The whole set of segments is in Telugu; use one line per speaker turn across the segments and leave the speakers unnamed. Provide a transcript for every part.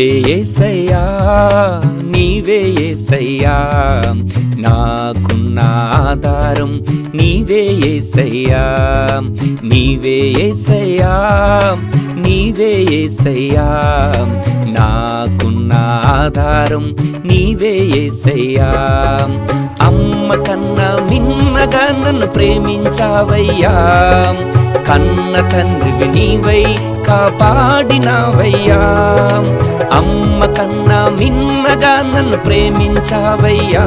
నీవే ఏసయ్యా నీవే ఏసయ్యా. నాకున్న ఆధారం నీవే ఏసయ్యా నీవే ఏసయ్యా నీవే ఏసయ్యా. నాకున్న ఆధారం నీవే ఏసయ్యా. అమ్మ కన్నా మిన్నగా నన్ను ప్రేమించావయ్యా. కన్న తండ్రివి నీవై కాపాడినావయ్యా. అమ్మ కన్నా మిన్నగా నన్ను ప్రేమించావయ్యా.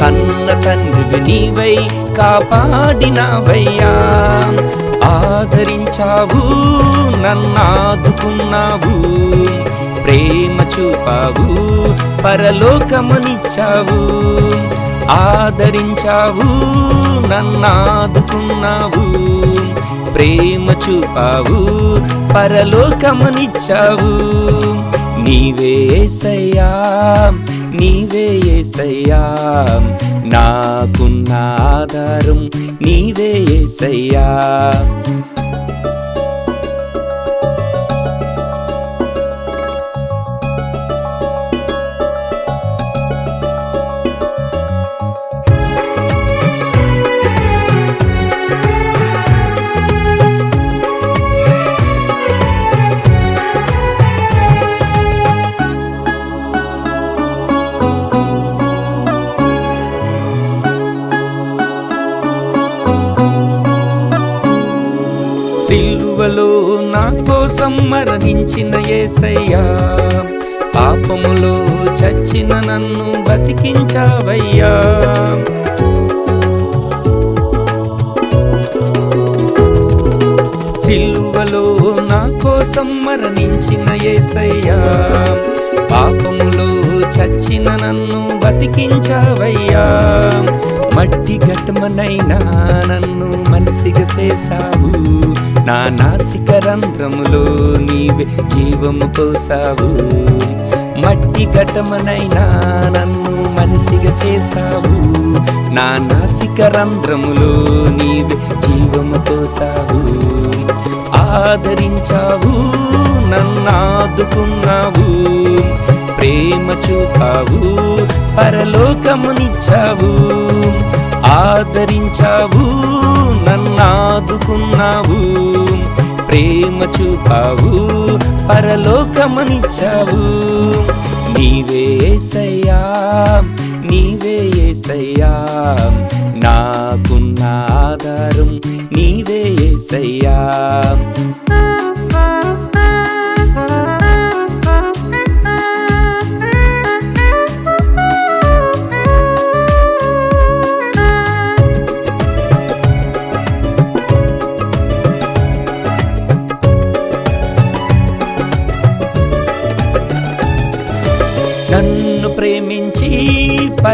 కన్న తండ్రివి నీవై కాపాడినావయ్యా. ఆదరించావు నన్నాదుకున్నావు. ప్రేమ చూపావు పరలోకమునిచ్చావు. ఆదరించావు నన్నాదుకున్నావు. ప్రేమ చూపావు పరలోకమునిచ్చావు. నీవే సయ్యా నీవే సయ్యా నాకున్న ఆధారం నీవే సయ్యా సిల్వలో నా కోసం మరణించిన ఏసయ్యా. పాపములో చచ్చిన నన్ను బతికించావయ్యా. సిల్వలో నా కోసం మరణించిన ఏసయ్యా. పాపములో చచ్చిన నన్ను బతికించావయ్యా. మట్టి ఘటమనైనా నన్ను మనసిగా చేసావు నా నాసిక రంధ్రములో నీవే జీవము పోసావు. మట్టి ఘటమనైనా నన్ను మనసిగా చేసావు నా నాసిక రంధ్రములో నీవే జీవము పోసావు. ఆదరించావు నన్నాదుకున్నావు ప్రేమ చూపావు పరలోకమునిచ్చావు ఆదరించావు నన్నాదుకున్నావు. ప్రేమ చూపావు పరలోకమునిచ్చావు. నీవే సయ్యా నీవే సయ్యా నాకున్న ఆధారం నీవే సయ్యా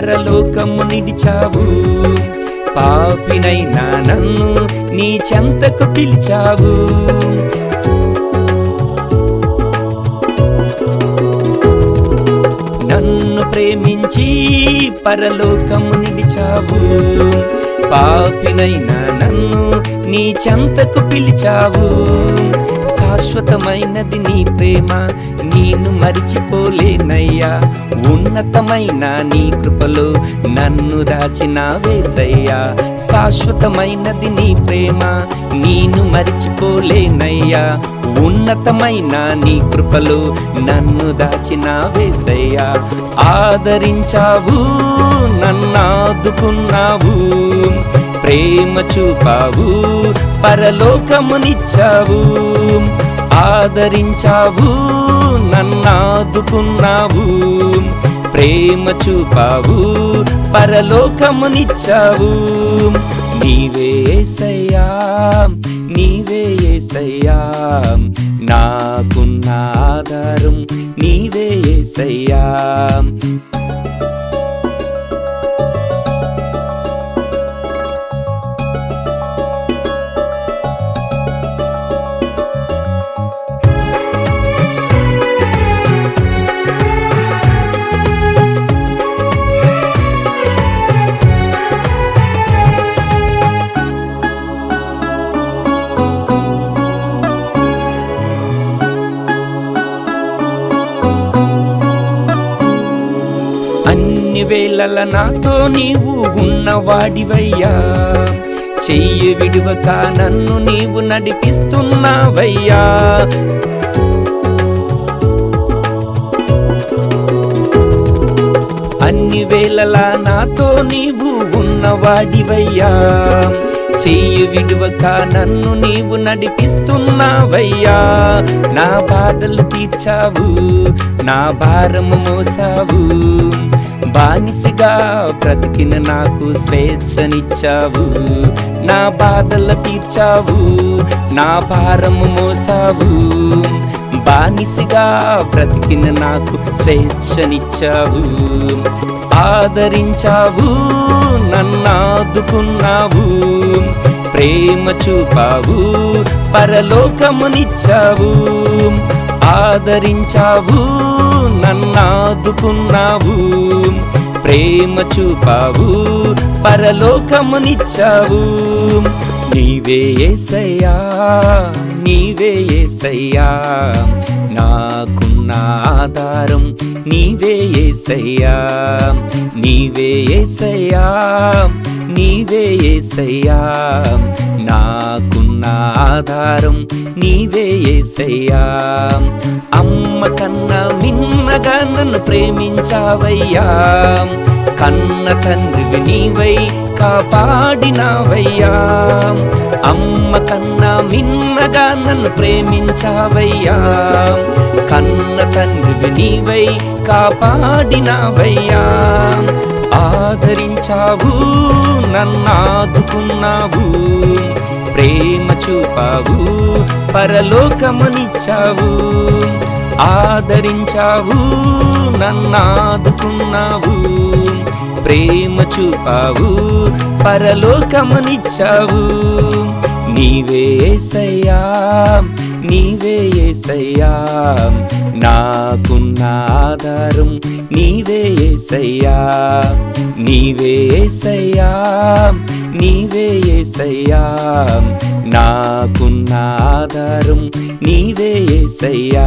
పరలోకము నిడిచావు. పాపినైనా నన్ను నీ చెంతకు పిలిచావు. నన్ను ప్రేమించి పరలోకము నిడిచావు. పాపినైనా నన్ను నీ చెంతకు పిలిచావు. శాశ్వతమైనది నీ ప్రేమ నేను మరిచిపోలేనయ్యా. ఉన్నతమైన నీ కృపలో నన్ను దాచిన వేసయ్యా శాశ్వతమైనది నీ ప్రేమ నేను మరిచిపోలేనయ్యా. ఉన్నతమైన నీ కృపలో నన్ను దాచిన వేసయ్యా ఆదరించావు నన్నాదుకున్నావు ప్రేమ చూపావు పరలోకమునిచ్చావు. ఆదరించావు నన్నాదుకున్నావు ప్రేమ చూపావు పరలోకమునిచ్చావు. నీవే సయ్యా నీవే సయ్యా నాకున్న ఆధారం నీవే సయ్యా వేళల నాతో నీవు ఉన్నవాడివయ్యా. చెయ్యి విడువక నన్ను నీవు నడిపిస్తున్నావయ్యా. అన్ని వేళలా నాతో నీవు ఉన్నవాడివయ్యా. చెయ్యి విడువక నన్ను నీవు నడిపిస్తున్నావయ్యా. నా బాధలు తీర్చావు నా భారము మోసావు. బానిసిగా బ్రతికిన నాకు స్వేచ్ఛనిచ్చావు. నా బాధలు తీర్చావు నా భారము మోసావు. బానిసిగా బ్రతికిన నాకు స్వేచ్ఛనిచ్చావు. ఆదరించావు నన్నాదుకున్నావు. ప్రేమ చూపావు పరలోకమునిచ్చావు. ఆదరించావు నన్నాదుకున్నావు ప్రేమ చూపావు పరలోకమునిచ్చావు. నీవే ఏసయ్యా నీవే ఏసయ్యా నాకున్న ఆధారం నీవే ఏసయ్యా. నీవే ఏసయ్యా నీవే ఏసయ్యా నాకున్న ఆధారం నీవే ఏసయ్యా. అమ్మ కన్నా మిన్నగా నన్ను ప్రేమించావయ్యా. కన్న తండ్రివి నీవై కాపాడినావయ్యా. అమ్మ కన్నా మిన్నగా నన్ను ప్రేమించావయ్యా. కన్న తండ్రివి నీవై కాపాడినావయ్యా. ఆదరించావు నన్నాదుకున్నావు ప్రేమ చూపావు పరలోకమునిచ్చావు ఆదరించావు నన్నాదుకున్నావు ప్రేమ చూపావు పరలోకమునిచ్చావు. నీవే సయ్యా నీవే సయ్యా నాకున్న ఆధారం నీవే ఏసయ్యా. నీవే ఏసయ్యా. నీవే ఏసయ్యా. నాకున్న ఆధారం నీవే ఏసయ్యా.